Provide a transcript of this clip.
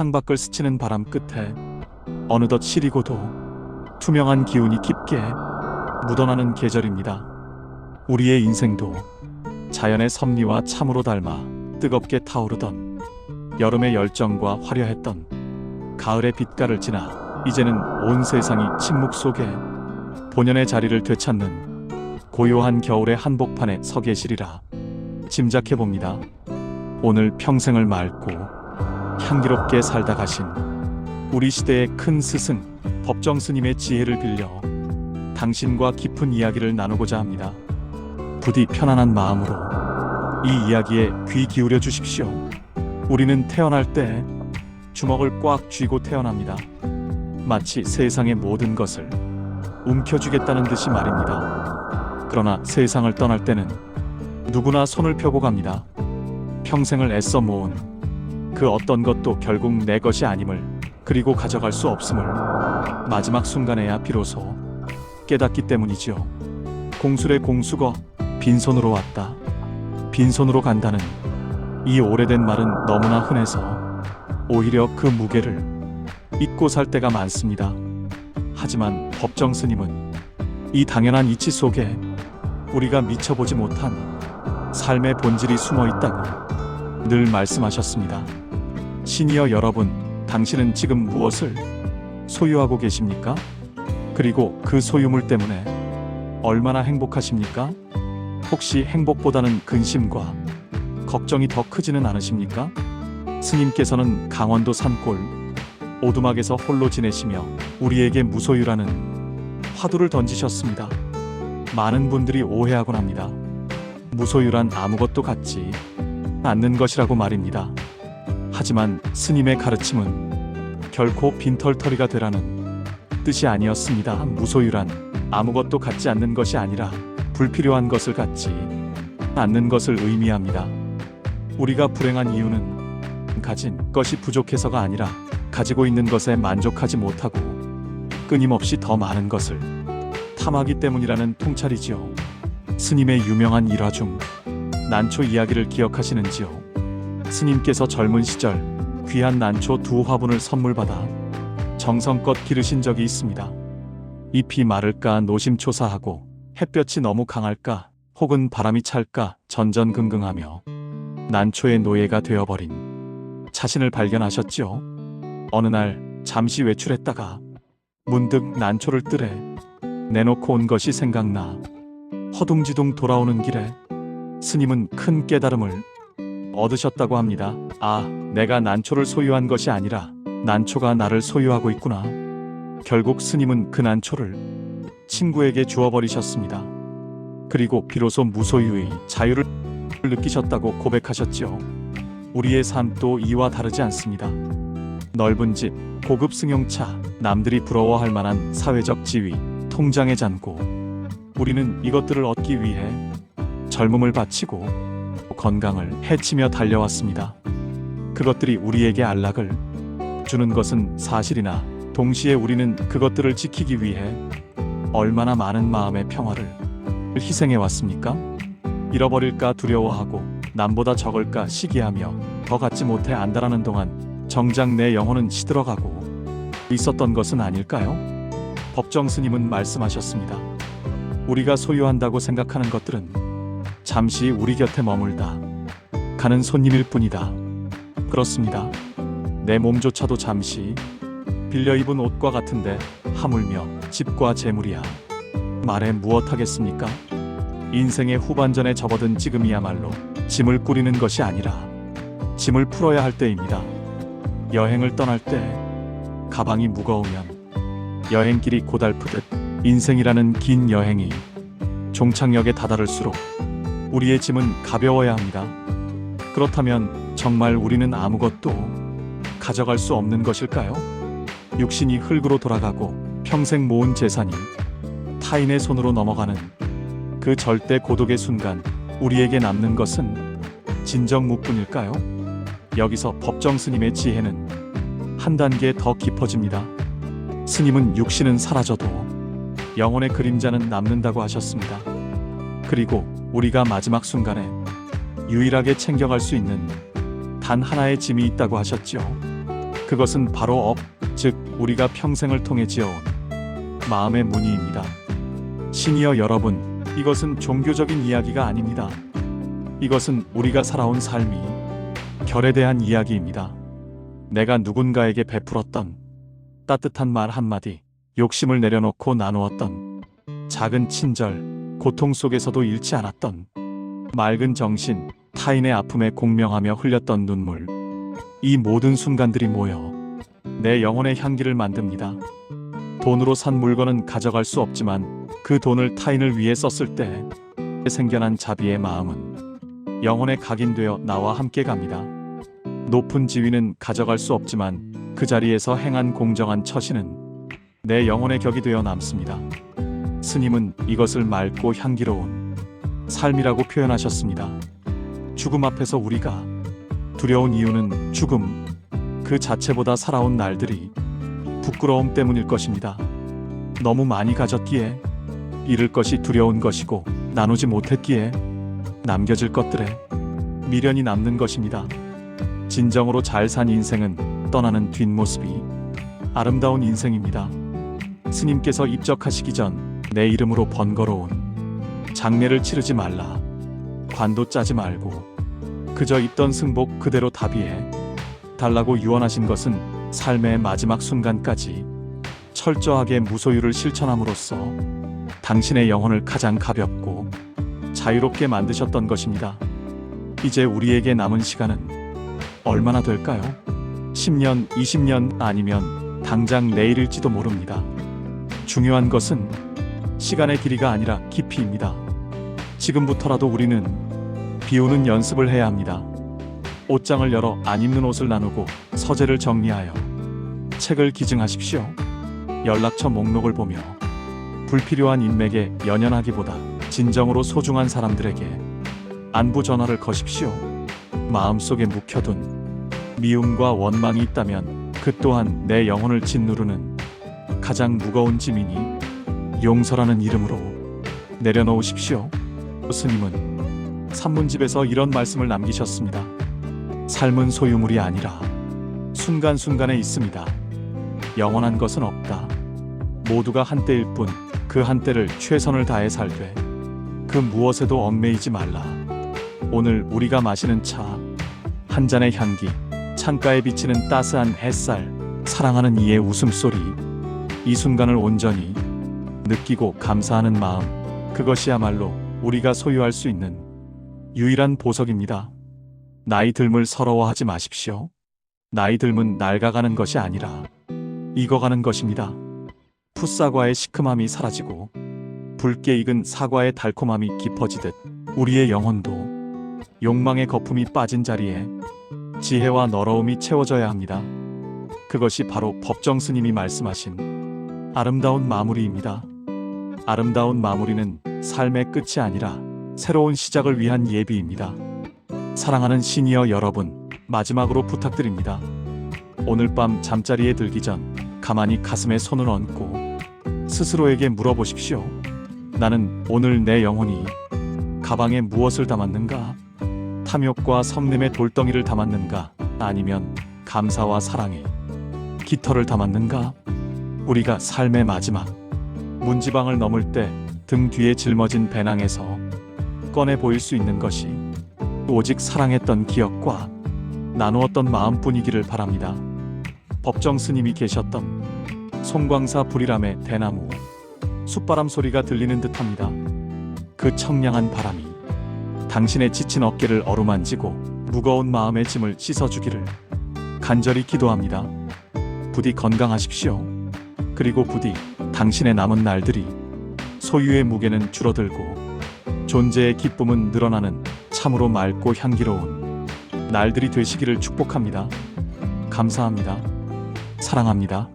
창밖을 스치는 바람 끝에 어느덧 시리고도 투명한 기운이 깊게 묻어나는 계절입니다. 우리의 인생도 자연의 섭리와 참으로 닮아 뜨겁게 타오르던 여름의 열정과 화려했던 가을의 빛깔을 지나 이제는 온 세상이 침묵 속에 본연의 자리를 되찾는 고요한 겨울의 한복판에 서 계시리라 짐작해 봅니다. 오늘 평생을 맑고 향기롭게 살다 가신 우리 시대의 큰 스승 법정 스님의 지혜를 빌려 당신과 깊은 이야기를 나누고자 합니다. 부디 편안한 마음으로 이 이야기에 귀 기울여 주십시오. 우리는 태어날 때 주먹을 꽉 쥐고 태어납니다. 마치 세상의 모든 것을 움켜쥐겠다는 듯이 말입니다. 그러나 세상을 떠날 때는 누구나 손을 펴고 갑니다. 평생을 애써 모은 그 어떤 것도 결국 내 것이 아님을 그리고 가져갈 수 없음을 마지막 순간에야 비로소 깨닫기 때문이지요. 공술의 공수거 빈손으로 왔다. 빈손으로 간다는 이 오래된 말은 너무나 흔해서 오히려 그 무게를 잊고 살 때가 많습니다. 하지만 법정 스님은 이 당연한 이치 속에 우리가 미쳐보지 못한 삶의 본질이 숨어 있다고 늘 말씀하셨습니다. 시니어 여러분, 당신은 지금 무엇을 소유하고 계십니까? 그리고 그 소유물 때문에 얼마나 행복하십니까? 혹시 행복보다는 근심과 걱정이 더 크지는 않으십니까? 스님께서는 강원도 산골 오두막에서 홀로 지내시며 우리에게 무소유라는 화두를 던지셨습니다. 많은 분들이 오해하곤 합니다. 무소유란 아무것도 갖지 않는 것이라고 말입니다. 하지만 스님의 가르침은 결코 빈털터리가 되라는 뜻이 아니었습니다. 무소유란 아무것도 갖지 않는 것이 아니라 불필요한 것을 갖지 않는 것을 의미합니다. 우리가 불행한 이유는 가진 것이 부족해서가 아니라 가지고 있는 것에 만족하지 못하고 끊임없이 더 많은 것을 탐하기 때문이라는 통찰이지요. 스님의 유명한 일화 중 난초 이야기를 기억하시는지요? 스님께서 젊은 시절 귀한 난초 두 화분을 선물 받아 정성껏 기르신 적이 있습니다. 잎이 마를까 노심초사하고 햇볕이 너무 강할까 혹은 바람이 찰까 전전긍긍하며 난초의 노예가 되어버린 자신을 발견하셨지요. 어느 날 잠시 외출했다가 문득 난초를 뜰에 내놓고 온 것이 생각나 허둥지둥 돌아오는 길에 스님은 큰 깨달음을 얻으셨다고 합니다. 아, 내가 난초를 소유한 것이 아니라 난초가 나를 소유하고 있구나. 결국 스님은 그 난초를 친구에게 주어버리셨습니다. 그리고 비로소 무소유의 자유를 느끼셨다고 고백하셨지요. 우리의 삶도 이와 다르지 않습니다. 넓은 집, 고급 승용차, 남들이 부러워할 만한 사회적 지위, 통장의 잔고. 우리는 이것들을 얻기 위해 젊음을 바치고 건강을 해치며 달려왔습니다. 그것들이 우리에게 안락을 주는 것은 사실이나 동시에 우리는 그것들을 지키기 위해 얼마나 많은 마음의 평화를 희생해 왔습니까? 잃어버릴까 두려워하고 남보다 적을까 시기하며 더 갖지 못해 안달하는 동안 정작 내 영혼은 시들어가고 있었던 것은 아닐까요? 법정 스님은 말씀하셨습니다. 우리가 소유한다고 생각하는 것들은 잠시 우리 곁에 머물다 가는 손님일 뿐이다. 그렇습니다. 내 몸조차도 잠시 빌려 입은 옷과 같은데 하물며 집과 재물이야. 말해 무엇하겠습니까? 인생의 후반전에 접어든 지금이야말로 짐을 꾸리는 것이 아니라 짐을 풀어야 할 때입니다. 여행을 떠날 때 가방이 무거우면 여행길이 고달프듯 인생이라는 긴 여행이 종착역에 다다를수록 우리의 짐은 가벼워야 합니다. 그렇다면 정말 우리는 아무것도 가져갈 수 없는 것일까요? 육신이 흙으로 돌아가고 평생 모은 재산이 타인의 손으로 넘어가는 그 절대 고독의 순간 우리에게 남는 것은 진정 무뿐일까요? 여기서 법정 스님의 지혜는 한 단계 더 깊어집니다. 스님은 육신은 사라져도 영혼의 그림자는 남는다고 하셨습니다. 그리고 우리가 마지막 순간에 유일하게 챙겨갈 수 있는 단 하나의 짐이 있다고 하셨지요. 그것은 바로 업, 즉 우리가 평생을 통해 지어온 마음의 무늬입니다. 시니어 여러분, 이것은 종교적인 이야기가 아닙니다. 이것은 우리가 살아온 삶이 결에 대한 이야기입니다. 내가 누군가에게 베풀었던 따뜻한 말 한마디, 욕심을 내려놓고 나누었던 작은 친절, 고통 속에서도 잃지 않았던 맑은 정신, 타인의 아픔에 공명하며 흘렸던 눈물. 이 모든 순간들이 모여 내 영혼의 향기를 만듭니다. 돈으로 산 물건은 가져갈 수 없지만 그 돈을 타인을 위해 썼을 때 생겨난 자비의 마음은 영혼에 각인되어 나와 함께 갑니다. 높은 지위는 가져갈 수 없지만 그 자리에서 행한 공정한 처신은 내 영혼의 격이 되어 남습니다. 스님은 이것을 맑고 향기로운 삶이라고 표현하셨습니다. 죽음 앞에서 우리가 두려운 이유는 죽음 그 자체보다 살아온 날들이 부끄러움 때문일 것입니다. 너무 많이 가졌기에 잃을 것이 두려운 것이고 나누지 못했기에 남겨질 것들에 미련이 남는 것입니다. 진정으로 잘 산 인생은 떠나는 뒷모습이 아름다운 인생입니다. 스님께서 입적하시기 전 내 이름으로 번거로운 장례를 치르지 말라. 관도 짜지 말고 그저 입던 승복 그대로 답이해 달라고 유언하신 것은 삶의 마지막 순간까지 철저하게 무소유를 실천함으로써 당신의 영혼을 가장 가볍고 자유롭게 만드셨던 것입니다. 이제 우리에게 남은 시간은 얼마나 될까요? 10년, 20년 아니면 당장 내일일지도 모릅니다. 중요한 것은 시간의 길이가 아니라 깊이입니다. 지금부터라도 우리는 비우는 연습을 해야 합니다. 옷장을 열어 안 입는 옷을 나누고 서재를 정리하여 책을 기증하십시오. 연락처 목록을 보며 불필요한 인맥에 연연하기보다 진정으로 소중한 사람들에게 안부 전화를 거십시오. 마음속에 묵혀둔 미움과 원망이 있다면 그 또한 내 영혼을 짓누르는 가장 무거운 짐이니 용서라는 이름으로 내려놓으십시오. 스님은 산문집에서 이런 말씀을 남기셨습니다. 삶은 소유물이 아니라 순간순간에 있습니다. 영원한 것은 없다. 모두가 한때일 뿐 그 한때를 최선을 다해 살되 그 무엇에도 얽매이지 말라. 오늘 우리가 마시는 차, 한 잔의 향기, 창가에 비치는 따스한 햇살, 사랑하는 이의 웃음소리, 이 순간을 온전히 느끼고 감사하는 마음, 그것이야말로 우리가 소유할 수 있는 유일한 보석입니다. 나이 듦을 서러워하지 마십시오. 나이 듦은 낡아가는 것이 아니라 익어가는 것입니다. 풋사과의 시큼함이 사라지고 붉게 익은 사과의 달콤함이 깊어지듯 우리의 영혼도 욕망의 거품이 빠진 자리에 지혜와 너러움이 채워져야 합니다. 그것이 바로 법정 스님이 말씀하신 아름다운 마무리입니다. 아름다운 마무리는 삶의 끝이 아니라 새로운 시작을 위한 예비입니다. 사랑하는 시니어 여러분, 마지막으로 부탁드립니다. 오늘 밤 잠자리에 들기 전 가만히 가슴에 손을 얹고 스스로에게 물어보십시오. 나는 오늘 내 영혼이 가방에 무엇을 담았는가? 탐욕과 성냄의 돌덩이를 담았는가? 아니면 감사와 사랑의 깃털을 담았는가? 우리가 삶의 마지막 문지방을 넘을 때 등 뒤에 짊어진 배낭에서 꺼내 보일 수 있는 것이 오직 사랑했던 기억과 나누었던 마음뿐이기를 바랍니다. 법정 스님이 계셨던 송광사 불이람의 대나무 숯바람 소리가 들리는 듯합니다. 그 청량한 바람이 당신의 지친 어깨를 어루만지고 무거운 마음의 짐을 씻어주기를 간절히 기도합니다. 부디 건강하십시오. 그리고 부디 당신의 남은 날들이 소유의 무게는 줄어들고 존재의 기쁨은 늘어나는 참으로 맑고 향기로운 날들이 되시기를 축복합니다. 감사합니다. 사랑합니다.